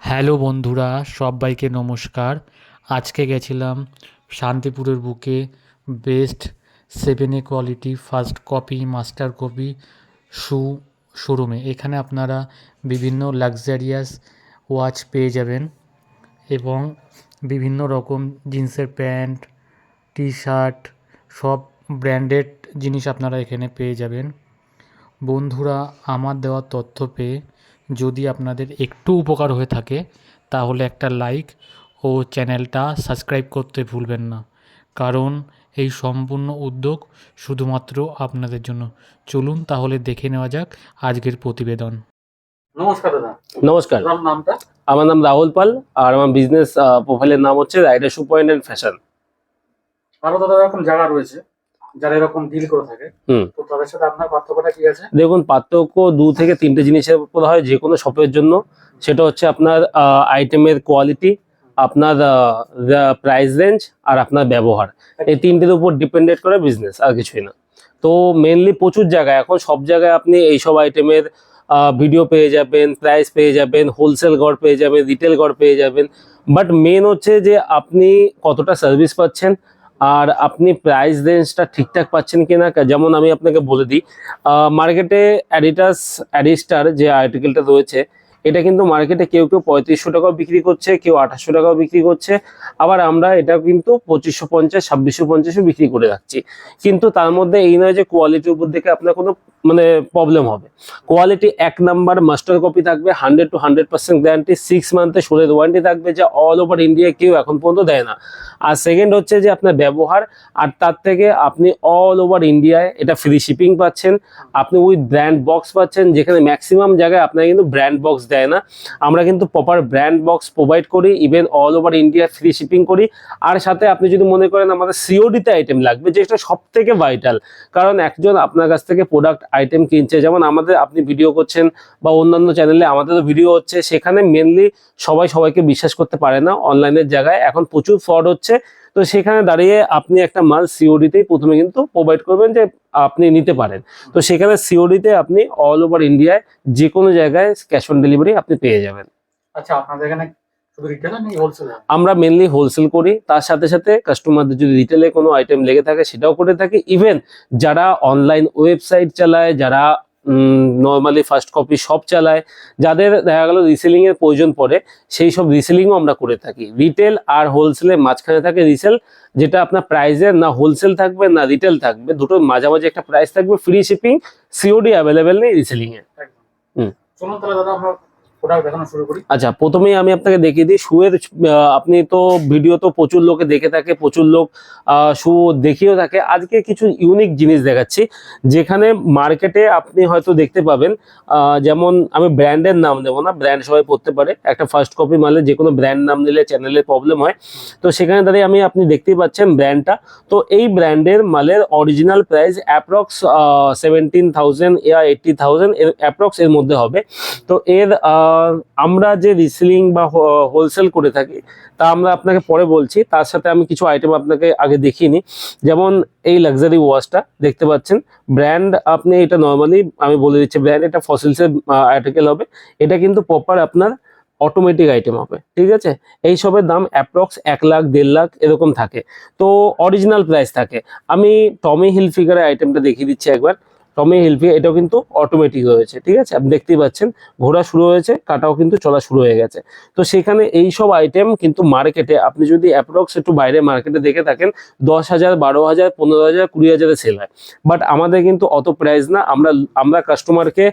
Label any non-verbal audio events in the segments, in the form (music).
Hello বন্ধুরা, সবাইকে নমস্কার। আজকে গেছিলাম শান্তিপুরের বুকে best seven A quality first copy master copy shoe শোরুমে। এখানে আপনারা বিভিন্ন লাক্সারিয়াস ওয়াচ পেয়ে যাবেন এবং বিভিন্ন রকম জিন্সের প্যান্ট টি শার্ট সব ব্র্যান্ডেড জিনিস আপনারা এখানে পেয়ে যাবেন। বন্ধুরা, আমার দেওয়া তথ্য পেয়ে যদি আপনাদের একটু উপকার হয়ে থাকে তাহলে একটা লাইক ও চ্যানেলটা সাবস্ক্রাইব করতে ভুলবেন না। কারণ এই সম্পূর্ণ উদ্যোগ শুধুমাত্র আপনাদের জন্য। চলুন তাহলে দেখে নেওয়া যাক আজকের প্রতিবেদন। নমস্কার দাদা। নমস্কার। নামটা? আমার নাম রাহুল পাল আর আমার বিজনেস প্রোফাইলের নাম হচ্ছে rider shoe point and fashion আরও দাদা এরকম জায়গা রয়েছে। যারা এরকম ডিল করে থাকে তো তাদের সাথে আপনার পার্থক্যটা কি আছে? দেখুন পার্থক্য দু থেকে তিনটে জিনিসের উপর হয় যে কোনো শপের জন্য। সেটা হচ্ছে আপনার আইটেমের কোয়ালিটি আপনার প্রাইস রেঞ্জ আর আপনার ব্যবহার। এই তিনটের উপর ডিপেন্ডেড করে বিজনেস আর কিছুই না। তো মেনলি প্রচুর জায়গায় এখন সব জায়গায় আপনি এইসব আইটেমের ভিডিও পেয়ে যাবেন প্রাইস পেয়ে যাবেন হোলসেল গড় পেয়ে যাবেন রিটেল গড় পেয়ে যাবেন। বাট মেন হচ্ছে যে আপনি কতটা সার্ভিস পাচ্ছেন আর আপনি প্রাইস রেঞ্জটা ঠিকঠাক পাচ্ছেন কিনা, যেমন আমি আপনাকে বলে দিই মার্কেটে অ্যাডিটাস অ্যাডিস্টার যে আর্টিকেলটা রয়েছে এটা কিন্তু মার্কেটে কেউ কেউ পঁয়ত্রিশশো টাকাও বিক্রি করছে, কেউ আঠাশশো টাকাও বিক্রি করছে। আবার আমরা এটা কিন্তু পঁচিশশো পঞ্চাশ, ছাব্বিশশো পঞ্চাশও বিক্রি করে রাখছি কিন্তু তার মধ্যে এই নয় যে কোয়ালিটির উপর দেখে আপনার কোনো মানে প্রবলেম হবে। কোয়ালিটি এক নাম্বার মাস্টার কপি থাকবে hundred to hundred percent guarantee six মান্থের সোলের ওয়ারেন্টি থাকবে, যা অল ওভার ইন্ডিয়া কেউ এখন পর্যন্ত দেয় না। আর সেকেন্ড হচ্ছে যে আপনার ব্যবহার, আর তার থেকে আপনি অল ওভার ইন্ডিয়ায় এটা ফ্রি শিপিং পাচ্ছেন। আপনি উইথ ব্র্যান্ড বক্স পাচ্ছেন, যেখানে ম্যাক্সিমাম জায়গায় আপনার কিন্তু ব্র্যান্ড বক্স দেয় না। আমরা কিন্তু প্রপার ব্র্যান্ড বক্স প্রোভাইড করি even all over India free shipping করি। আর সাথে আপনি যদি মনে করেন আমাদের সিওডিতে আইটেম লাগবে যেটা সব থেকে ভাইটাল কারণ একজন আপনার কাছ থেকে প্রোডাক্ট আইটেম কিনছে, যেমন আমাদের আপনি ভিডিও করছেন বা অন্যান্য চ্যানেলে আমাদেরও ভিডিও হচ্ছে, সেখানে মেনলি সবাই সবাইকে বিশ্বাস করতে পারে না। অনলাইনের জায়গায় এখন প্রচুর ফ্রড হচ্ছে। তো সেখানে দাঁড়িয়ে আপনি একটা মাল সিওডিতেই প্রথমে কিন্তু প্রোভাইড করবেন যে আপনি নিতে পারেন। তো সেখানে সিওডিতে আপনি অল ওভার ইন্ডিয়ায় যে কোনো জায়গায় ক্যাশ অন ডেলিভারি আপনি পেয়ে যাবেন। আচ্ছা আপনাদের এখানে আমরা মেনলি হোলসেল করি তার সাথে সাথে কাস্টমারদের যদি রিটেলে কোনো আইটেম লেগে থাকে সেটাও করে থাকি। ইভেন যারা অনলাইন ওয়েবসাইট চালায় যারা নর্মালি ফার্স্ট কপি সব চালায়। যাদের দেখা গেল রিসেলিংয়ের এর প্রয়োজন পড়ে সেই সব রিসেলিংও আমরা করে থাকি। রিটেল আর হোলসেলের মাঝখানে থাকে রিসেল যেটা আপনার প্রাইসের না হোলসেল থাকবে না রিটেল থাকবে। দুটো মাঝামাঝি একটা প্রাইস থাকবে ফ্রি শিপিং সিওডি অ্যাভেলেবেল নেই রিসেলিংয়ে এ। হুম। চলুন তাহলে দাদা আমরা আচ্ছা প্রথমেই আমি আপনাকে দেখিয়ে দিই, শুয়ের আপনি তো ভিডিও তো প্রচুর লোকে দেখে থাকে, প্রচুর লোক শু দেখিয়েও থাকে। আজকে কিছু ইউনিক জিনিস দেখাচ্ছি, যেখানে মার্কেটে আপনি হয়তো দেখতে পাবেন যেমন আমি ব্র্যান্ডের নাম দেবো না, ব্র্যান্ড সবাই পড়তে পারে। একটা ফার্স্ট কপি মালে যে কোনো ব্র্যান্ড নাম নিলে চ্যানেলের প্রবলেম হয়। তো সেখানে দাঁড়িয়ে আমি আপনি দেখতেই পাচ্ছেন ব্র্যান্ডটা। তো এই ব্র্যান্ডের মালের original price approx seventeen thousand ইয়া এইট্টি থাউজেন্ড অ্যাপ্রক্স এর মধ্যে হবে। তো এর আমরা যে রিসেলিং বা হোলসেল করে থাকি, তা আমরা আপনাকে পরে বলছি। তার সাথে আমি কিছু আইটেম আপনাকে আগে দেখিয়ে নিই। যেমন এই লাক্সারি ওয়াচটা দেখতে পাচ্ছেন। ব্র্যান্ড আপনি এটা নর্মালি আমি বলে দিচ্ছি ব্র্যান্ড এটা ফসিলসের আর্টিকেল হবে। এটা কিন্তু প্রপার আপনার অটোমেটিক আইটেম হবে। ঠিক আছে? এই সবের দাম অ্যাপ্রক্স এক লাখ, দেড় লাখ এরকম থাকে। তো অরিজিনাল প্রাইস থাকে। আমি টমি হিল ফিগারের আইটেমটা দেখিয়ে দিচ্ছি একবার। টমি হিলফি এটাও কিন্তু অটোমেটিক রয়েছে ঠিক আছে? আপনি দেখতেই পাচ্ছেন ঘোরা শুরু হয়েছে, কাটাও কিন্তু চলা শুরু হয়ে গেছে। তো সেখানে এই সব আইটেম কিন্তু মার্কেটে আপনি যদি অ্যাপ্রক্স একটু বাইরে মার্কেটে দেখে থাকেন, দশ হাজার, বারো হাজার, পনেরো হাজার, কুড়ি হাজারে সেল হয়। বাট আমাদের কিন্তু অত প্রাইস না, আমরা আমরা কাস্টমারকে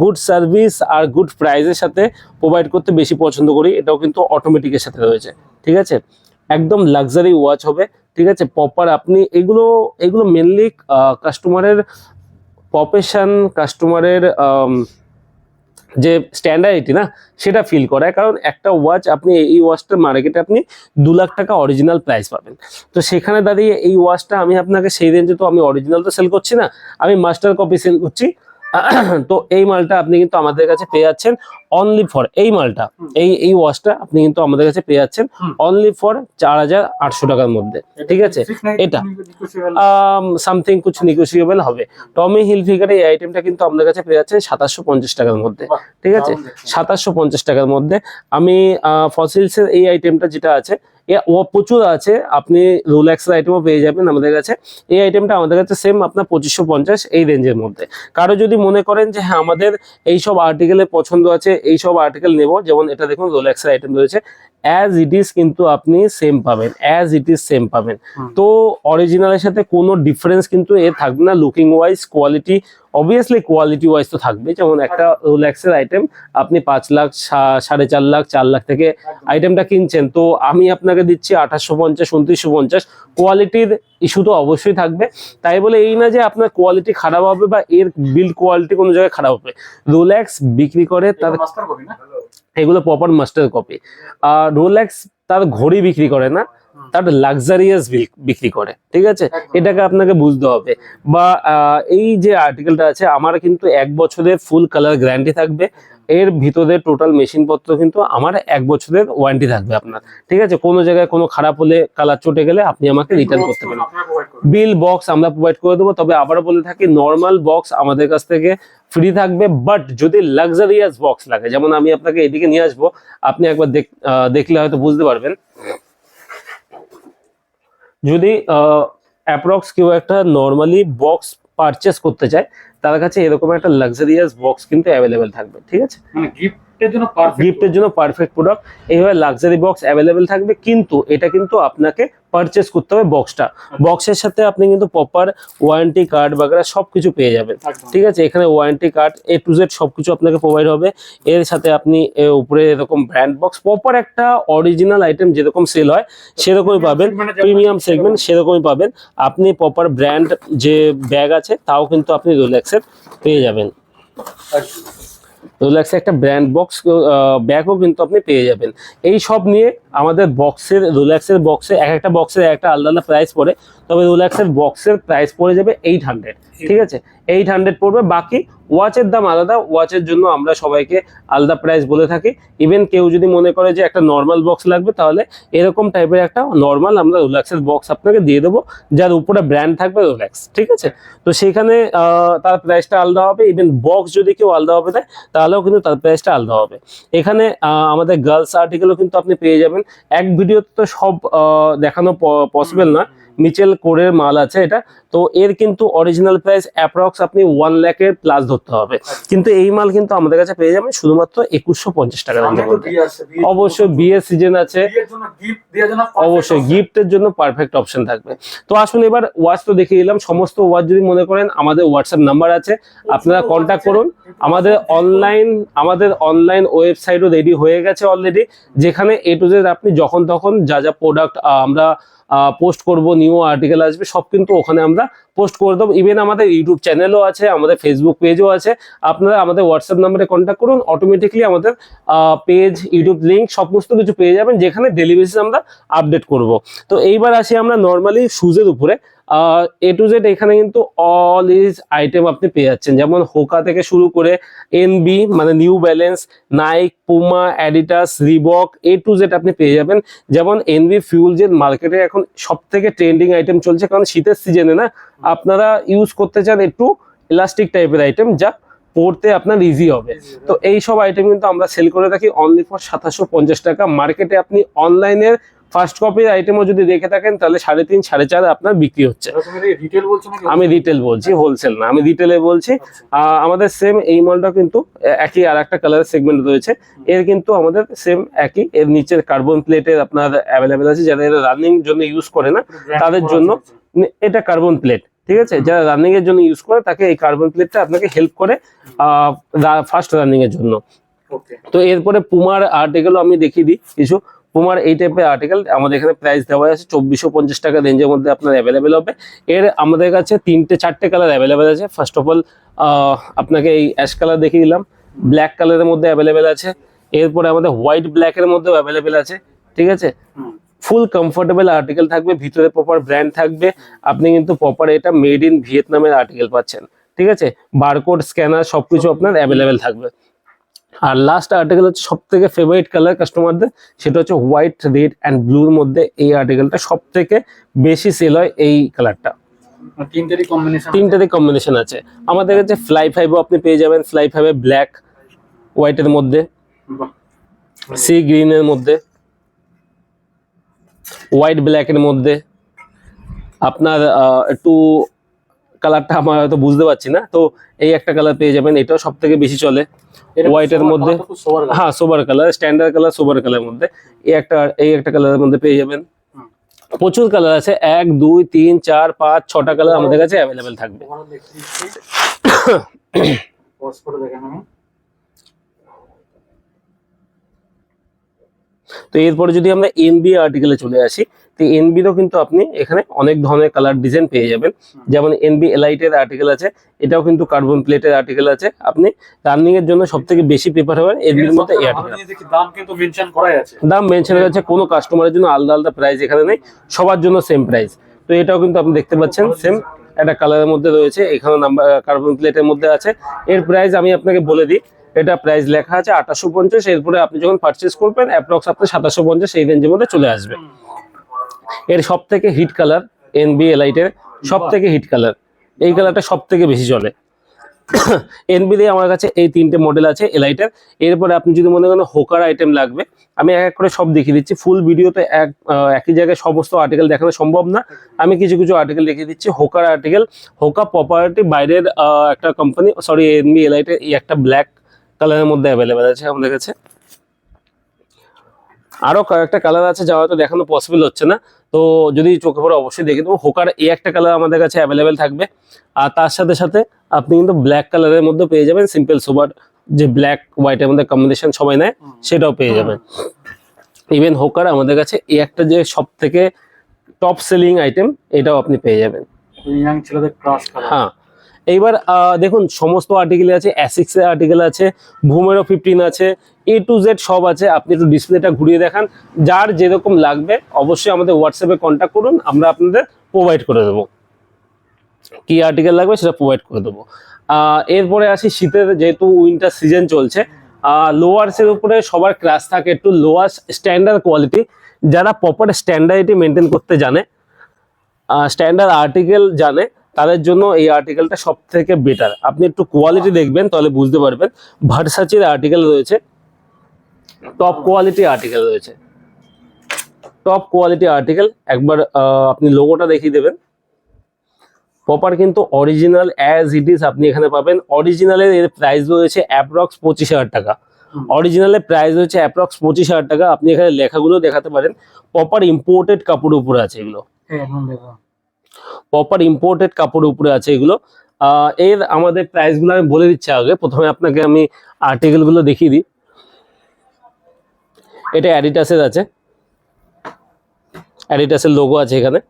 গুড সার্ভিস আর গুড প্রাইসের সাথে প্রোভাইড করতে বেশি পছন্দ করি, এটাও কিন্তু অটোমেটিকের সাথে রয়েছে ঠিক আছে? একদম লাক্সারি ওয়াচ হবে, ঠিক আছে? প্রপার আপনি এগুলো এগুলো মেনলি কাস্টমারের প্রফেশন কাস্টমারের যে স্ট্যান্ডার্ডিটি না, সেটা ফিল করায়। কারণ একটা ওয়াচ আপনি এই ওয়াচটার মার্কেটে আপনি দু লাখ টাকা অরিজিনাল প্রাইস পাবেন। তো সেখানে দাঁড়িয়ে এই ওয়াচটা আমি আপনাকে সেই রেঞ্জে তো আমি অরিজিনাল তো সেল করছি না, আমি মাস্টার কপি সেল করছি। (coughs) তো এই মালটা আপনি কিন্তু আমাদের কাছে পেয়ে যাচ্ছেন অনলি ফর এই মালটা। এই এই ওয়াচটা আপনি কিন্তু আমাদের কাছে পেয়ে যাচ্ছেন অনলি ফর চার হাজার আটশো টাকার মধ্যে ঠিক আছে? এটা। সামথিং কুছ নিগোসিয়েবল হবে। টমি হিল ফিগারে এই আইটেমটা কিন্তু আপনার কাছে পেয়ে যাচ্ছেন সাতাশশো পঞ্চাশ টাকার মধ্যে ঠিক আছে। সাতাশশো পঞ্চাশ টাকার মধ্যে। আমি ফসিলসের এই আইটেমটা যেটা আছে এ প্রচুর আছে। আপনি রোল্যাক্সের আইটেমও পেয়ে যাবেন আমাদের কাছে। এই আইটেমটা আমাদের কাছে সেম আপনার পঁচিশশো পঞ্চাশ এই রেঞ্জের মধ্যে। কারও যদি মনে করেন যে হ্যাঁ আমাদের এইসব আর্টিকেলের পছন্দ আছে এই সব আর্টিকেল নেব যেমন এটা দেখুন রোল্যাক্সের আইটেম রয়েছে। অ্যাজ ইট ইজ কিন্তু আপনি সেম পাবেন অ্যাজ ইট ইজ সেম পাবেন। তো অরিজিনালের সাথে কোনো ডিফারেন্স কিন্তু এ থাকবে না looking wise quality obviously quality wise তো থাকবে যেমন একটা রোল্যাক্সের আইটেম আপনি পাঁচ লাখ সাড়ে চার লাখ চার লাখ থেকে আইটেমটা কিনছেন। তো আমি আপনাকে দিচ্ছি আঠাশশো পঞ্চাশ উনত্রিশশো পঞ্চাশ। কোয়ালিটির ইস্যু তো অবশ্যই থাকবে। তাই বলে এই না যে আপনার কোয়ালিটি খারাপ হবে বা এর বিল্ড কোয়ালিটি কোনো জায়গায় খারাপ হবে। রোল্যাক্স বিক্রি করে তার? এগুলো প্রপার মাস্টার কপি আর রোল্যাক্স তার ঘড়ি বিক্রি করে না। তার লাক্সারিয়াস বিক্রি করে ঠিক আছে? এটাকে আপনাকে বুঝতে হবে। বা এই যে আর্টিকেলটা আছে আমার কিন্তু এক বছরের ফুল কালার গ্যারান্টি থাকবে। এর ভিতরে টোটাল মেশিন পত্র কিন্তু আমার এক বছরের ওয়ারেন্টি থাকবে আপনার ঠিক আছে? কোনো জায়গায় কোনো খারাপ হলে কালার চটে গেলে আপনি আমাকে রিটার্ন করতে পারেন। বিল বক্স আমরা প্রোভাইড করে দেবো তবে আবারও বলে থাকি নর্মাল বক্স আমাদের কাছ থেকে ফ্রি থাকবে বাট যদি লাক্সারিয়াস বক্স লাগে যেমন আমি আপনাকে এদিকে নিয়ে আসব আপনি একবার দেখলে হয়তো বুঝতে পারবেন। যদি অ্যাপ্রক্স কেউ একটা নর্মালি বক্স পারচেস করতে চায়, তার কাছে এরকম একটা লাক্সারিয়াস বক্স কিন্তু অ্যাভেলেবেল থাকবে, ঠিক আছে? মানে গিফটের জন্য পারফেক্ট গিফটের জন্য পারফেক্ট প্রোডাক্ট এইভাবে লাক্সারি বক্স অ্যাভেলেবেল থাকবে কিন্তু এটা কিন্তু আপনাকে পারচেস করতে হবে বক্সটা বক্সের সাথে আপনি কিন্তু প্রপার ওয়ারেন্টি কার্ড বাগেরা সব কিছু পেয়ে যাবেন। ঠিক আছে? এখানে warranty card A to Z সবকিছু আপনাকে প্রোভাইড হবে। এর সাথে আপনি উপরে এরকম ব্র্যান্ড বক্স প্রপার একটা অরিজিনাল আইটেম যেরকম সেল হয় সেরকমই পাবেন। প্রিমিয়াম সেগমেন্ট সেরকমই পাবেন। আপনি প্রপার ব্র্যান্ড যে ব্যাগ আছে তাও কিন্তু আপনি রোল্যাক্সের পেয়ে যাবেন। রোল্যাক্সের একটা ব্র্যান্ড বক্স ব্যাগও কিন্তু আপনি পেয়ে যাবেন। এই সব নিয়ে আমাদের বক্সের রোল্যাক্সের বক্সে এক একটা বক্সের একটা আলাদা আলাদা প্রাইস পড়ে। তবে রোল্যাক্সের বক্সের প্রাইস পড়ে যাবে এইট হান্ড্রেড ঠিক আছে? এইট হান্ড্রেড পড়বে। বাকি ওয়াচের দাম আলাদা। ওয়াচের জন্য আমরা সবাইকে আলাদা প্রাইস বলে থাকি। ইভেন কেউ যদি মনে করে যে একটা নর্মাল বক্স লাগবে, তাহলে এরকম টাইপের একটা নর্মাল আমরা রোল্যাক্সের বক্স আপনাকে দিয়ে দেবো। যার উপরে ব্র্যান্ড থাকবে রোল্যাক্স ঠিক আছে? তো সেখানে তার প্রাইসটা আলাদা হবে। ইভেন বক্স যদি কেউ আলাদা হবে দেয়, তাহলেও কিন্তু তার প্রাইসটা আলাদা হবে। এখানে আমাদের গার্লস আর্টিকেলও কিন্তু আপনি পেয়ে যাবেন। এক ভিডিওতে তো সব দেখানো পসিবল না মিচেল কোরের মাল আছে এটা। তো এর কিন্তু অরিজিনাল প্রাইস অ্যাপ্রক্স আপনি ওয়ান ল্যাকের প্লাস ধরতে হবে। কিন্তু এই মাল কিন্তু আমাদের কাছে পেয়ে যাবেন শুধুমাত্র একুশশো পঞ্চাশ টাকার সামনে মধ্যে অবশ্যই বিয়ের সিজন আছে। অবশ্যই। গিফটের জন্য পারফেক্ট অপশন থাকবে। তো আসুন এবার ওয়াচ তো দেখিয়ে দিলাম। সমস্ত ওয়াচ যদি মনে করেন আমাদের হোয়াটসঅ্যাপ নাম্বার আছে। আপনারা কন্ট্যাক্ট করুন। আমাদের অনলাইন আমাদের অনলাইন ওয়েবসাইটও রেডি হয়ে গেছে অলরেডি যেখানে এ টু জেড আপনি যখন তখন যা যা প্রোডাক্ট আমরা পোস্ট করব নিউ আর্টিকেল আসবে, সব কিন্তু ওখানে আমরা পোস্ট করে দেবো। ইভেন আমাদের ইউটিউব চ্যানেলও আছে, আমাদের ফেসবুক পেজও আছে। আপনারা আমাদের হোয়াটসঅ্যাপ নাম্বারে কন্ট্যাক্ট করুন অটোমেটিকলি আমাদের পেজ ইউটিউব লিঙ্ক সমস্ত কিছু পেয়ে যাবেন, যেখানে ডেলি আমরা আপডেট করব। তো এইবার আসি আমরা নর্মালি শুজের উপরে। এ টু জেড এখানে কিন্তু অল ইজ আইটেম আপনি পেয়ে যাচ্ছেন। যেমন হোকা থেকে শুরু করে এনবি মানে new balance Nike Puma Adidas Reebok A to Z আপনি পেয়ে যাবেন। যেমন এনবি ফিউল জেট মার্কেটে এখন সব থেকে ট্রেন্ডিং আইটেম চলছে কারণ শীতের সিজনে না আপনারা ইউজ করতে চান একটু ইলাস্টিক টাইপের আইটেম যা পড়তে আপনার ইজি হবে। তো এই সব আইটেম কিন্তু আমরা সেল করে থাকি অনলি ফর সাতাশশো পঞ্চাশ টাকা। মার্কেটে আপনি অনলাইনের ফার্স্ট কপির আইটেমও যদি দেখে থাকেন তাহলে সাড়ে তিন সাড়ে চার আপনার বিক্রি হচ্ছে? আমি রিটেল বলছি হোলসেল না। আমি রিটেলে বলছি আচ্ছা। আমাদের সেম এই মালটা কিন্তু একই আর একটা কালারের সেগমেন্ট রয়েছে। এর কিন্তু আমাদের সেম একই। এর নিচের কার্বন প্লেটের আপনার অ্যাভেলেবেল আছে। যারা এরা রানিং জন্য ইউজ করে না তাদের জন্য এটা কার্বন প্লেট ঠিক আছে? যারা রানিং এর জন্য ইউজ করে তাকে এই কার্বন প্লেটটা আপনাকে হেল্প করে ফার্স্ট রানিং এর জন্য। তো এরপরে পুমার আর্টিকেল আমি দেখিয়ে দিই কিছু পুমার এই টাইপের আর্টিকেল আমাদের এখানে প্রাইস দেওয়া আছে চব্বিশশো পঞ্চাশ টাকা রেঞ্জের মধ্যে আপনার অ্যাভেলেবেল হবে। এর আমাদের কাছে তিনটে চারটে কালার অ্যাভেলেবেল আছে। ফার্স্ট অফ অল আপনাকে এই অ্যাশ কালার দেখিয়ে দিলাম। ব্ল্যাক কালারের মধ্যে অ্যাভেলেবেল আছে। এরপরে আমাদের হোয়াইট ব্ল্যাকের মধ্যেও অ্যাভেলেবেল আছে। ঠিক আছে? ফুল কমফোর্টেবল আর্টিকেল থাকবে ভিতরে প্রপার ব্র্যান্ড থাকবে। আপনি কিন্তু প্রপার এটা মেড ইন ভিয়েতনামের আর্টিকেল পাচ্ছেন। ঠিক আছে? বারকোড স্ক্যানার সবকিছু আপনার অ্যাভেলেবেল থাকবে। আর লাস্ট আর্টিকেল হচ্ছে সব থেকে ফেভারিট কালার কাস্টমারদের সেটা হচ্ছে হোয়াইট রেড অ্যান্ড ব্লুর মধ্যে এই আর্টিকেলটা সব থেকে বেশি সেল হয় এই কালারটা তিনটেরই কম্বিনেশন কম্বিনেশন আছে। আমাদের কাছে ফ্লাই ফাইভও আপনি পেয়ে যাবেন ফ্লাই ফাইভে ব্ল্যাক হোয়াইটের মধ্যে সি গ্রিনের মধ্যে হোয়াইট ব্ল্যাকের মধ্যে। আপনার একটু কালারটা আমার হয়তো বুঝতে পারছি না তো এই একটা কালার পেয়ে যাবেন এটাও সব থেকে বেশি চলে। এর মধ্যে? হ্যাঁ sober colour standard colour sober colour মধ্যে। এই একটা এই একটা কালারের মধ্যে পেয়ে যাবেন। প্রচুর কালার আছে। এক দুই তিন চার পাঁচ ছটা কালার আমাদের কাছে অ্যাভেলেবেল থাকবে। তো এরপরে যদি আমরা এনবি আর্টিকেলে চলে আসি তো এনবিরও কিন্তু আপনি এখানে অনেক ধরনের কালার ডিজাইন পেয়ে যাবেন। যেমন এনবি এলাইটের আর্টিকেল আছে এটাও কিন্তু কার্বন প্লেটের আর্টিকেল আছে। আপনি রানিং এর জন্য সব থেকে বেশি প্রেফার হবেন এনবির মধ্যে এই দাম কিন্তু মেনশন করাই আছে। দাম মেনশন আছে কোনো কাস্টমারের জন্য আলাদা আলাদা প্রাইস এখানে নেই সবার জন্য সেম প্রাইস তো এটাও কিন্তু আপনি দেখতে পাচ্ছেন সেম একটা কালারের মধ্যে রয়েছে এখানে নাম্বার কার্বন প্লেটের মধ্যে আছে। এর প্রাইস আমি আপনাকে বলে দিই এটা প্রাইস লেখা আছে আঠাশশো পঞ্চাশ এরপরে আপনি যখন পারচেস করবেন অ্যাপ্রক্স আপনার সাতাশশো পঞ্চাশ এই রেঞ্জের মধ্যে চলে আসবে। এর সব থেকে hit colour N N B এলাইটের সব থেকে হিট কালার। এই কালারটা সব থেকে বেশি চলে। এনবি দিয়ে আমার কাছে এই তিনটে মডেল আছে এলাইটের এরপরে আপনি যদি মনে করেন হোকার আইটেম লাগবে, আমি এক এক করে সব দেখিয়ে দিচ্ছি। ফুল ভিডিওতে এক একই জায়গায় সমস্ত আর্টিকেল দেখানো সম্ভব না। আমি কিছু কিছু আর্টিকেল দেখিয়ে দিচ্ছি। হোকার আর্টিকেল হোকা প্রপার্টি বাইরের একটা কোম্পানি সরি এনবি এলাইটের এই একটা ব্ল্যাক কালারের মধ্যে অ্যাভেলেবেল আছে আমাদের কাছে। আরও কয়েকটা কালার আছে যা হয়তো দেখানো পসিবল হচ্ছে না। তো যদি চোখে পড়ে অবশ্যই দেখে দেবো হোকার এই একটা কালার আমাদের কাছে অ্যাভেলেবেল থাকবে। আর তার সাথে সাথে আপনি কিন্তু ব্ল্যাক কালারের মধ্যে পেয়ে যাবেন। সিম্পল সোবার যে ব্ল্যাক হোয়াইটের মধ্যে কম্বিনেশন সবাই নেয় সেটাও পেয়ে যাবেন। ইভেন হোকার আমাদের কাছে এই একটা যে সব থেকে টপ সেলিং আইটেম এটাও আপনি পেয়ে যাবেন। হ্যাঁ। এইবার দেখুন, সমস্ত আর্টিকেল আছে অ্যাসিক্স এর আর্টিকেল আছে ভুমেরও ফিফটিন আছে এ টু জেড সব আছে, আপনি একটু ডিসপ্লেটা ঘুরিয়ে দেখান। যার যেরকম লাগবে, অবশ্যই আমাদের হোয়াটসঅ্যাপে কন্ট্যাক্ট করুন, আমরা আপনাদের প্রোভাইড করে দেবো। কি আর্টিকেল লাগবে সেটা প্রোভাইড করে দেবো। এরপরে আসি, শীতের যেহেতু উইন্টার সিজন চলছে লোয়ার্সের উপরে সবার ক্লাস থাকে একটু লোয়ার স্ট্যান্ডার্ড কোয়ালিটি যারা প্রপার স্ট্যান্ডার্ডিটি মেনটেন করতে জানে স্ট্যান্ডার্ড আর্টিকেল জানে তাদের জন্য এই আর্টিকেলটা সব থেকে বেটার আপনি একটু কোয়ালিটি দেখবেন, তাহলে বুঝতে পারবেন। ভার্সাচির আর্টিকেল রয়েছে টপ কোয়ালিটি আর্টিকেল রয়েছে। টপ কোয়ালিটি আর্টিকেল একবার আপনি লোগোটা দেখিয়ে দেবেন। প্রপার কিন্তু অরিজিনাল অ্যাজ ইট ইজ আপনি এখানে পাবেন। অরিজিনালের এর প্রাইস রয়েছে অ্যাপ্রক্স পঁচিশ হাজার টাকা। অরিজিনালের প্রাইস হচ্ছে অ্যাপ্রক্স পঁচিশ হাজার টাকা। আপনি এখানে লেখাগুলো দেখাতে পারেন। প্রপার ইম্পোর্টেড কাপড়ের উপরে আছে এগুলো। হ্যাঁ প্রপার ইম্পোর্টেড কাপড়ের উপরে আছে এগুলো। এর আমাদের প্রাইসগুলো আমি বলে দিচ্ছি আগে। প্রথমে আপনাকে আমি আর্টিকেলগুলো দেখিয়ে দিই। এটা অ্যাডিটাসের আছে। অ্যাডিটাসের লোগো আছে এখানে।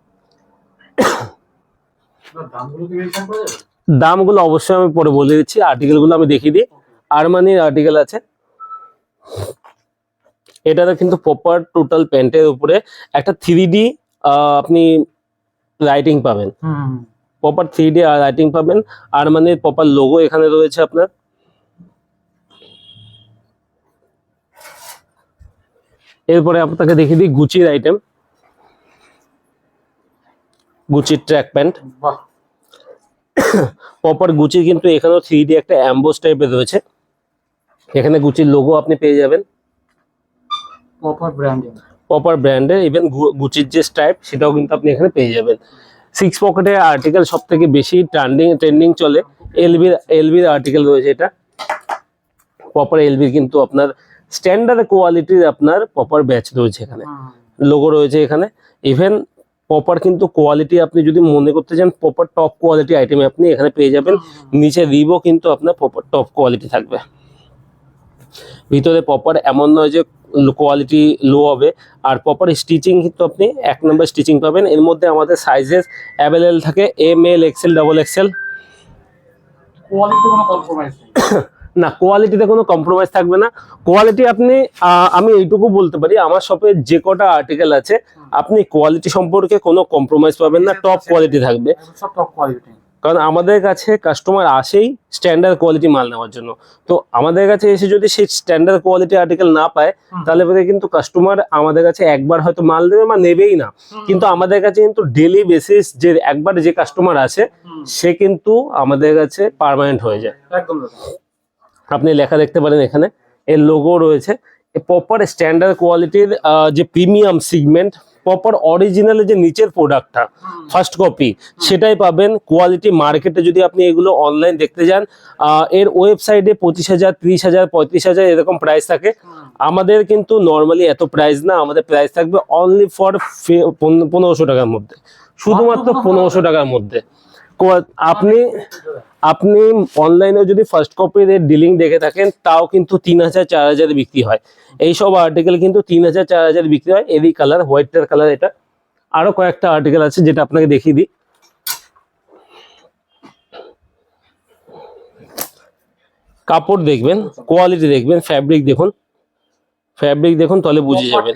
দামগুলো অবশ্যই আমি পরে বলে দিচ্ছি। আর্টিকেলগুলো আমি দেখিয়ে দিই। আরমানির আর্টিকেল আছে। এটাতে কিন্তু প্রপার টোটাল প্যান্টের উপরে একটা থ্রি ডি আপনি রাইটিং পাবেন। প্রপার থ্রি ডি রাইটিং পাবেন। আর মানে প্রপার লোগো এখানে রয়েছে আপনার। এরপরে আপনাকে দেখিয়ে দিই গুচির আইটেম গুচির ট্র্যাক প্যান্ট প্রপার গুচির কিন্তু এখানেও থ্রি ডি একটা অ্যাম্বোস টাইপের রয়েছে। এখানে গুচির লোগো আপনি পেয়ে যাবেন। প্রপার ব্র্যান্ডিং প্রপার ব্র্যান্ডের ইভেন গুচির যে স্ট্রাইপ সেটাও কিন্তু আপনি এখানে পেয়ে যাবেন। সিক্স পকেটের আর্টিকেল সব থেকে বেশি ট্রেন্ডিং ট্রেন্ডিং চলে। এলবির এলবির আর্টিকেল রয়েছে এটা। প্রপার এলবির কিন্তু আপনার স্ট্যান্ডার্ড কোয়ালিটির আপনার প্রপার ব্যাচ রয়েছে এখানে। লোগো রয়েছে এখানে। ইভেন প্রপার কিন্তু কোয়ালিটি আপনি যদি মনে করতে চান প্রপার টপ কোয়ালিটি আইটেম আপনি এখানে পেয়ে যাবেন। নিচে রিবও কিন্তু আপনার প্রপার টপ কোয়ালিটি থাকবে। ভিতরে প্রপার এমন নয় যে কোয়ালিটি লো হবে আর প্রপার স্টিচিং কিন্তু আপনি এক নম্বর স্টিচিং পাবেন এর মধ্যে আমাদের সাইজেস অ্যাভেলেবেল থাকে M L XL double XL না কোয়ালিটিতে কোনো কম্প্রোমাইজ থাকবে না কোয়ালিটি আপনি আমি এইটুকু বলতে পারি আমার শপে যে কটা আর্টিকেল আছে আপনি কোয়ালিটি সম্পর্কে কোনো কম্প্রোমাইজ পাবেন না টপ কোয়ালিটি থাকবে সব টপ কোয়ালিটি কারণ আমাদের কাছে কাস্টমার আসেই স্ট্যান্ডার্ড কোয়ালিটি মাল নেওয়ার জন্য। তো আমাদের কাছে এসে যদি সেই স্ট্যান্ডার্ড কোয়ালিটি আর্টিকেল না পায় তাহলে পরে কিন্তু কাস্টমার আমাদের কাছে একবার হয়তো মাল দেবে বা নেবেই না। কিন্তু আমাদের কাছে কিন্তু ডেলি বেসিস যে একবার যে কাস্টমার আসে সে কিন্তু আমাদের কাছে পার্মানেন্ট হয়ে যায়। একদম আপনি লেখা দেখতে পারেন এখানে। এর লোগো রয়েছে। প্রপার স্ট্যান্ডার্ড কোয়ালিটির যে প্রিমিয়াম সিগমেন্ট প্রপার অরিজিনালে যে নিচের প্রোডাক্টটা ফার্স্ট কপি সেটাই পাবেন কোয়ালিটি মার্কেটে যদি আপনি এগুলো অনলাইন দেখতে যান এর ওয়েবসাইটে পঁচিশ হাজার ত্রিশ হাজার পঁয়ত্রিশ হাজার এরকম প্রাইস থাকে। আমাদের কিন্তু নর্মালি এত প্রাইস না আমাদের প্রাইস থাকবে অনলি ফর পনেরোশো টাকার মধ্যে। শুধুমাত্র পনেরোশো টাকার মধ্যে। আপনি আপনি অনলাইনে যদি ফার্স্ট কপির ডিলিং দেখে থাকেন তাও কিন্তু তিন হাজার চার হাজারে বিক্রি হয়। এইসব আর্টিকেল কিন্তু তিন হাজার চার হাজারে বিক্রি হয়। এরই কালার হোয়াইটটার কালার এটা। আরও কয়েকটা আর্টিকেল আছে যেটা আপনাকে দেখিয়ে দিই। কাপড় দেখবেন কোয়ালিটি দেখবেন ফ্যাব্রিক দেখুন। ফ্যাব্রিক দেখুন তাহলে বুঝে যাবেন।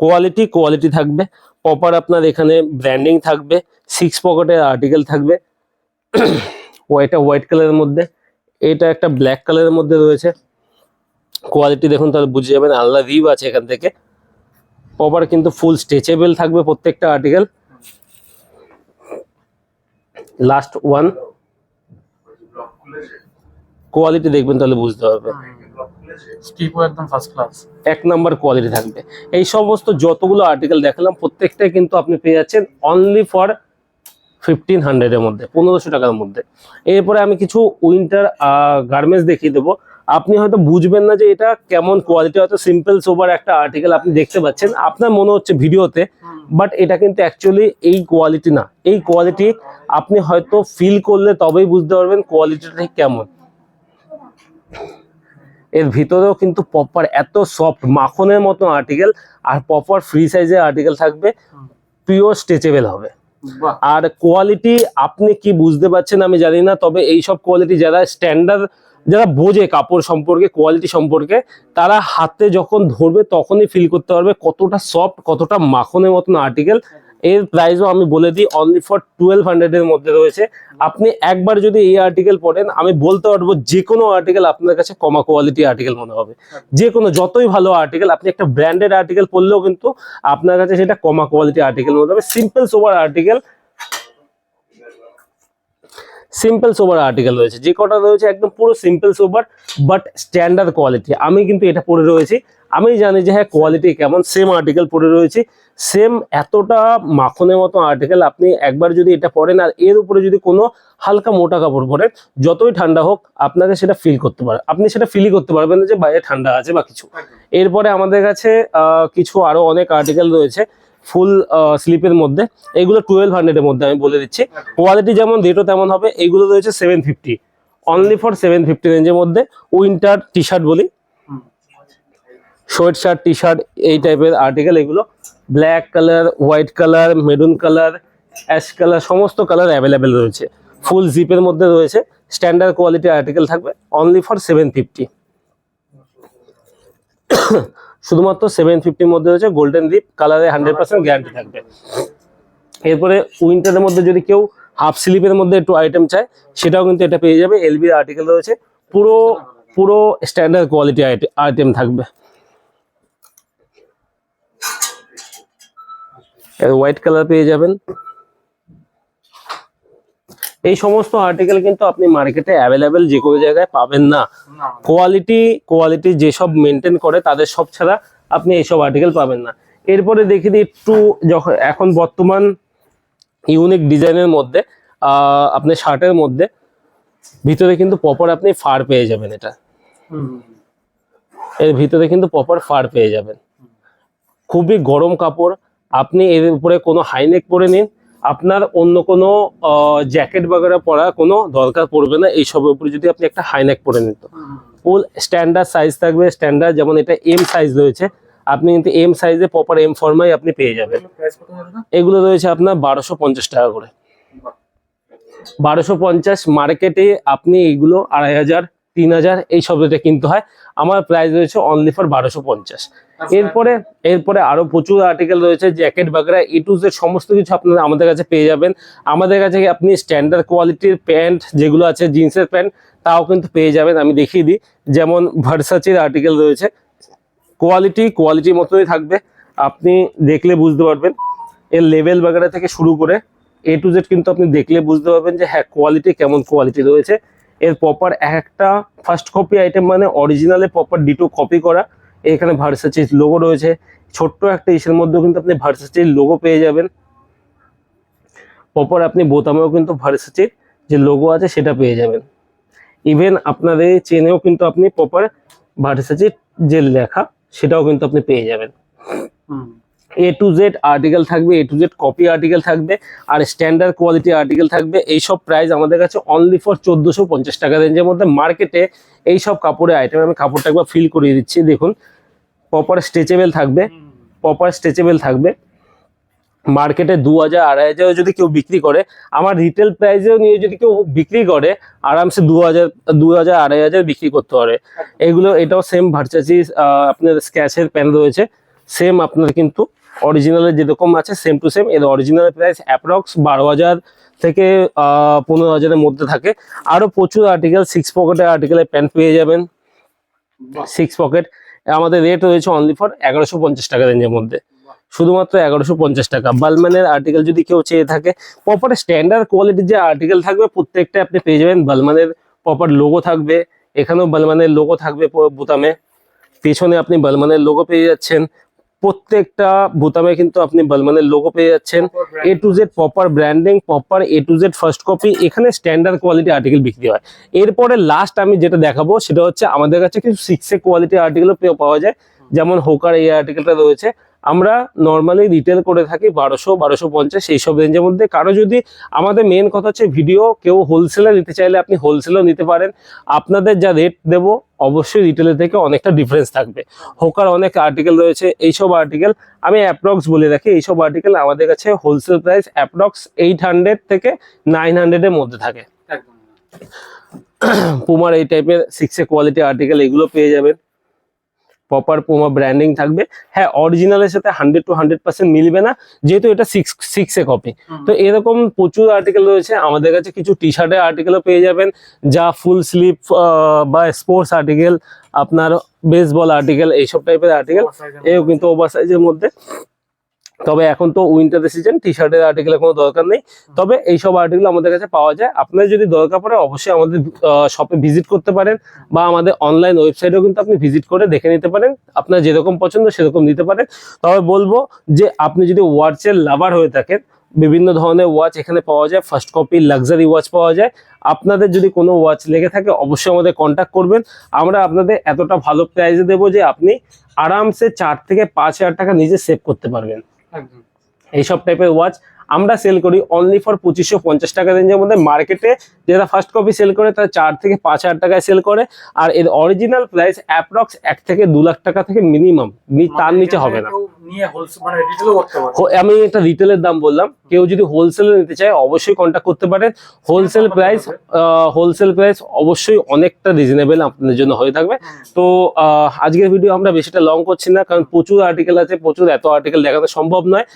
কোয়ালিটি কোয়ালিটি থাকবে। প্রপার আপনার এখানে ব্র্যান্ডিং থাকবে সিক্স পকেটের আর্টিকেল থাকবে। ওইটা হোয়াইট কালারের মধ্যে, এটা একটা ব্ল্যাক কালারের মধ্যে রয়েছে। কোয়ালিটি দেখুন তাহলে বুঝে যাবেন, আলাদা রিভ আছে এখান থেকে। প্রপার কিন্তু ফুল স্ট্রেচেবল থাকবে প্রত্যেকটা আর্টিকেল লাস্ট ওয়ান কোয়ালিটি দেখবেন তাহলে বুঝতে পারবেন স্টিপও একদম ফার্স্ট ক্লাস এক নাম্বার কোয়ালিটি থাকবে। এই সমস্ত যতগুলো আর্টিকেল দেখালাম প্রত্যেকটাই কিন্তু আপনি পেয়ে যাচ্ছেন অনলি ফর ফিফটিন হান্ড্রেডের মধ্যে পনেরোশো টাকার মধ্যে। এরপরে আমি কিছু উইন্টার গার্মেন্টস দেখিয়ে দেবো। আপনি হয়তো বুঝবেন না যে এটা কেমন কোয়ালিটি হয়তো সিম্পল সোবার একটা আর্টিকেল আপনি দেখতে পাচ্ছেন। আপনার মনে হচ্ছে ভিডিওতে বাট এটা কিন্তু অ্যাকচুয়ালি এই কোয়ালিটি না। এই কোয়ালিটি আপনি হয়তো ফিল করলে তবেই বুঝতে পারবেন কোয়ালিটিটা ঠিক কেমন। এর ভিতরেও কিন্তু প্রপার এত সফট মাখনের মতো আর্টিকেল আর প্রপার ফ্রি সাইজের আর্টিকেল থাকবে পিওর স্ট্রেচেবল হবে। আর কোয়ালিটি আপনি কি বুঝতে পারছেন আমি জানি না তবে এই সব কোয়ালিটি যারা স্ট্যান্ডার্ড যারা বোঝে কাপড় সম্পর্কে কোয়ালিটি সম্পর্কে তারা হাতে যখন ধরবে তখনই ফিল করতে পারবে কতটা সফট কতটা মাখনের মতন আর্টিকেল এর প্রাইসও আমি বলে দিই অনলি ফর টুয়েলভ হান্ড্রেডের মধ্যে রয়েছে। আপনি একবার যদি এই আর্টিকেল পড়েন, আমি বলতে পারব যে কোনো আর্টিকেল আপনার কাছে কমা কোয়ালিটি আর্টিকেল মনে হবে। যে কোনো যতই ভালো আর্টিকেল আপনি একটা ব্র্যান্ডেড আর্টিকেল পড়লেও কিন্তু আপনার কাছে সেটা কমা কোয়ালিটি আর্টিকেল মনে হবে। Simple sober article simple sober article রয়েছে। যে কটা রয়েছে, একদম পুরো simple sober but standard quality আমি কিন্তু এটা পরে রয়েছি। আমি জানি যে হ্যাঁ কোয়ালিটি কেমন? সেম আর্টিকেল পরে রয়েছে। সেম এতটা মাখনের মতো আর্টিকেল আপনি একবার যদি এটা পরেন আর এর উপরে যদি কোনো হালকা মোটা কাপড় পরেন যতই ঠান্ডা হোক আপনাকে সেটা ফিল করতে পারে আপনি সেটা ফিলই করতে পারবেন না যে বাইরে ঠান্ডা আছে বা কিছু। এরপরে আমাদের কাছে কিছু আরও অনেক আর্টিকেল রয়েছে ফুল স্লিপের মধ্যে। এগুলো টুয়েলভ হান্ড্রেডের মধ্যে আমি বলে দিচ্ছি। কোয়ালিটি যেমন রেটও তেমন হবে এইগুলো রয়েছে seven fifty only for seven fifty রেঞ্জের মধ্যে। উইন্টার টি শার্ট বলি। শোয়েট শার্ট টি শার্ট এই টাইপের আর্টিকেল এগুলো। Black colour white colour maroon colour ash colour সমস্ত কালার অ্যাভেলেবেল রয়েছে। ফুল জিপের মধ্যে রয়েছে। স্ট্যান্ডার্ড কোয়ালিটি আর্টিকেল থাকবে। অনলি ফর সেভেন ফিফটি শুধুমাত্র সেভেন ফিফটির মধ্যে রয়েছে গোল্ডেন জিপ কালারে হান্ড্রেড পার্সেন্ট গ্যারান্টি থাকবে। এরপরে উইন্টারের মধ্যে যদি কেউ হাফ স্লিপের মধ্যে একটু আইটেম চায়, সেটাও কিন্তু এটা পেয়ে যাবে। এলবির আর্টিকেল রয়েছে। পুরো পুরো স্ট্যান্ডার্ড কোয়ালিটি আইটেম থাকবে। হোয়াইট কালার পেয়ে যাবেন। এই সমস্ত আর্টিকেল কিন্তু আপনি মার্কেটে অ্যাভেলেবেল যে কোনো জায়গায় পাবেন না। কোয়ালিটি কোয়ালিটি যেসব মেনটেন করে তাদের সব ছাড়া আপনি এইসব আর্টিকেল পাবেন না। এরপরে দেখে দিই একটু যখন এখন বর্তমান ইউনিক ডিজাইনের মধ্যে আহ, আপনি শার্টের মধ্যে ভিতরে কিন্তু প্রপার আপনি ফার পেয়ে যাবেন এটা। এর ভিতরে কিন্তু প্রপার ফার পেয়ে যাবেন। খুবই গরম কাপড় আপনি এর উপরে কোনো হাইনেক পরে নিন। আপনার অন্য কোনো জ্যাকেট বাগেরা পরা কোনো দরকার পড়বে না। এইসবের উপরে যদি আপনি একটা হাইনেক পরে নিন তো। ফুল স্ট্যান্ডার্ড সাইজ থাকবে। স্ট্যান্ডার্ড যেমন এটা এম সাইজ রয়েছে। আপনি কিন্তু এম সাইজে প্রপার এম ফর্মাই আপনি পেয়ে যাবেন? এগুলো রয়েছে আপনার বারোশো পঞ্চাশ টাকা করে। বারোশো পঞ্চাশ মার্কেটে আপনি এইগুলো আড়াই হাজার তিন হাজার এই শব্দটা কিনতে হয়। আমার প্রাইস রয়েছে অনলি ফর বারোশো পঞ্চাশ। এরপরে এরপরে আরও প্রচুর আর্টিকেল রয়েছে জ্যাকেট বাগেরা এ টু জেড সমস্ত কিছু আপনারা আমাদের কাছে পেয়ে যাবেন। আমাদের কাছে আপনি স্ট্যান্ডার্ড কোয়ালিটির প্যান্ট যেগুলো আছে জিন্সের প্যান্ট তাও কিন্তু পেয়ে যাবেন। আমি দেখিয়ে দিই। যেমন ভার্সাচির আর্টিকেল রয়েছে। কোয়ালিটি কোয়ালিটির মতোই থাকবে। আপনি দেখলে বুঝতে পারবেন। এর লেভেল বাগেরা থেকে শুরু করে এ টু জেড কিন্তু আপনি দেখলে বুঝতে পারবেন যে হ্যাঁ কোয়ালিটি কেমন কোয়ালিটি রয়েছে। এর প্রপার একটা ফার্স্ট কপি আইটেম মানে অরিজিনালে প্রপার ডিটো কপি করা। এখানে ভার্সাচির লোগো রয়েছে। ছোট্ট একটা ইসের মধ্যেও কিন্তু আপনি ভার্সাচির লোগো পেয়ে যাবেন। প্রপার আপনি বোতামেও কিন্তু ভার্সাচির যে লোগো আছে সেটা পেয়ে যাবেন। ইভেন আপনাদের চেনেও কিন্তু আপনি প্রপার ভার্সাচির যে লেখা, সেটাও কিন্তু আপনি পেয়ে যাবেন। এ টু জেড আর্টিকেল থাকবে A to Z copy article থাকবে আর স্ট্যান্ডার্ড কোয়ালিটি আর্টিকেল থাকবে। এই সব প্রাইস আমাদের কাছে অনলি ফর চোদ্দোশো পঞ্চাশ টাকা রেঞ্জের মধ্যে মার্কেটে এই সব কাপড়ের আইটেম আমি কাপড়টা একবার ফিল করিয়ে দিচ্ছি। দেখুন প্রপার স্ট্রেচেবল থাকবে প্রপার স্ট্রেচেবল থাকবে। মার্কেটে দু হাজার আড়াই হাজারও যদি কেউ বিক্রি করে আমার রিটেল প্রাইসেও নিয়ে যদি কেউ বিক্রি করে আরামসে দু হাজার দু হাজার আড়াই হাজার বিক্রি করতে পারে। এগুলো এটাও সেম ভার্চাচি আপনার স্ক্যাচের প্যান রয়েছে। সেম আপনার কিন্তু অরিজিনালের যেরকম আছে সেম টু সেম এর অরিজিনাল প্রাইস অ্যাপ্রক্স বারো হাজার থেকে পনেরো হাজারের মধ্যে থাকে। আরও প্রচুর আর্টিকেল সিক্স পকেটের আর্টিকেলের প্যান্ট পেয়ে যাবেন। সিক্স পকেট আমাদের রেট রয়েছে অনলি ফর এগারোশো পঞ্চাশ টাকা রেঞ্জের মধ্যে। শুধুমাত্র এগারোশো পঞ্চাশ টাকা। বালম্যানের আর্টিকেল যদি কেউ চেয়ে থাকে প্রপার স্ট্যান্ডার্ড কোয়ালিটির যে আর্টিকেল থাকবে প্রত্যেকটা আপনি পেয়ে যাবেন। বালমানের প্রপার লোগো থাকবে। এখানেও বালমানের লোগো থাকবে বোতামে। পেছনে আপনি বালমানের লোগো পেয়ে যাচ্ছেন। প্রত্যেকটা বোতামে কিন্তু আপনি বালমানের লোগো পেয়ে যাচ্ছেন। A to Z proper branding proper A to Z first copy এখানে স্ট্যান্ডার্ড কোয়ালিটি আর্টিকেল বিক্রি হয়। এরপরে লাস্ট আমি যেটা দেখাবো সেটা হচ্ছে আমাদের কাছে কিছু সিক্স এ কোয়ালিটি আর্টিকেলও পাওয়া যায়। যেমন হোকার এই আর্টিকেলটা রয়েছে। আমরা নর্মালি রিটেল করে থাকি বারোশো বারোশো পঞ্চাশ এই সব রেঞ্জের মধ্যে। কারও যদি আমাদের মেন কথা হচ্ছে ভিডিও কেউ হোলসেলে নিতে চাইলে আপনি হোলসেলও নিতে পারেন। আপনাদের যা রেট দেব অবশ্যই রিটেলের থেকে অনেকটা ডিফারেন্স থাকবে। হোকার অনেক আর্টিকেল রয়েছে এইসব আর্টিকেল আমি অ্যাপ্রক্স বলে রাখি এইসব আর্টিকেল আমাদের কাছে wholesale price approx eight hundred থেকে নাইন হান্ড্রেডের মধ্যে থাকে। পুমার (coughs) এই টাইপের সিক্সে কোয়ালিটি আর্টিকেল এগুলো পেয়ে যাবেন। প্রপার পুমা ব্র্যান্ডিং থাকবে। হ্যাঁ অরিজিনালের সাথে হান্ড্রেড টু হান্ড্রেড পার্সেন্ট মিলবে না যেহেতু এটা সিক্স সিক্স এ কপি তো এরকম প্রচুর আর্টিকেল রয়েছে আমাদের কাছে কিছু টি শার্টের আর্টিকেলও পেয়ে যাবেন যা ফুল স্লিপ বা স্পোর্টস আর্টিকেল আপনার বেসবল আর্টিকেল এইসব টাইপের আর্টিকেল এও কিন্তু ওভার সাইজের মধ্যে। তবে এখন তো উইন্টারের সিজন টি শার্টের আর্টিকেলের কোনো দরকার নেই। তবে এইসব আর্টিকেল আমাদের কাছে পাওয়া যায়। আপনার যদি দরকার পড়ে, অবশ্যই আমাদের শপে ভিজিট করতে পারেন বা আমাদের অনলাইন ওয়েবসাইটেও কিন্তু আপনি ভিজিট করে দেখে নিতে পারেন। আপনার যেরকম পছন্দ, সেরকম নিতে পারেন। তবে বলব যে, আপনি যদি ওয়াচের লাভার হয়ে থাকেন, বিভিন্ন ধরনের ওয়াচ এখানে পাওয়া যায়। ফার্স্ট কপি লাক্সারি ওয়াচ পাওয়া যায়। আপনাদের যদি কোনো ওয়াচ লেগে থাকে, অবশ্যই আমাদের কন্ট্যাক্ট করবেন। আমরা আপনাদের এতটা ভালো প্রাইসে দেবো যে, আপনি আরামসে চার থেকে পাঁচ হাজার টাকা নিজে সেভ করতে পারবেন। এইসব টাইপের ওয়াচ আমরা সেল করি অনলি ফর পঁচিশশো পঞ্চাশ টাকা রেঞ্জের মধ্যে মার্কেটে যারা ফার্স্ট কপি সেল করে তারা চার থেকে পাঁচ হাজার টাকায় সেল করে। আর এর অরিজিনাল প্রাইস অ্যাপ্রক্স এক থেকে দু লাখ টাকা থেকে মিনিমাম তার নিচে হবে না। নিয়ে হোলসেল মানে রিটেলও করতে পারে। আমি এটা রিটেলের দাম বললাম। কেউ যদি হোলসেলে নিতে চায় অবশ্যই কন্ট্যাক্ট করতে পারেন। হোলসেল প্রাইস হোলসেল প্রাইস অবশ্যই অনেকটা রিজনেবল আপনাদের জন্য হয়ে থাকবে। তো আজকের ভিডিও আমরা বেশিটা লং করছি না কারণ প্রচুর আর্টিকেল আছে প্রচুর এত আর্টিকেল দেখানো সম্ভব নয়।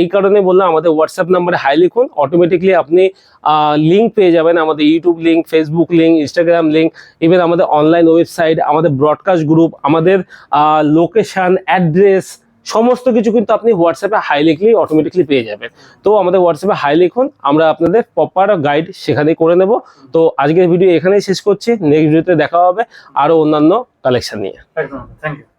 এই কারণে বললাম আমাদের হোয়াটসঅ্যাপ নাম্বারে হাই লিখুন। অটোমেটিকলি আপনি লিঙ্ক পেয়ে যাবেন আমাদের YouTube link Facebook link Instagram link even আমাদের অনলাইন ওয়েবসাইট আমাদের ব্রডকাস্ট গ্রুপ আমাদের লোকেশন অ্যাড্রেস সমস্ত কিছু কিন্তু আপনি হোয়াটসঅ্যাপে হাই লিখলেই অটোমেটিকলি পেয়ে যাবেন। তো আমাদের হোয়াটসঅ্যাপে হাই লিখুন, আমরা আপনাদের প্রপার গাইড সেখানেই করে নেব। তো আজকের ভিডিও এখানেই শেষ করছি নেক্সট ভিডিওতে দেখা হবে আরও অন্যান্য কালেকশন নিয়ে। Thank you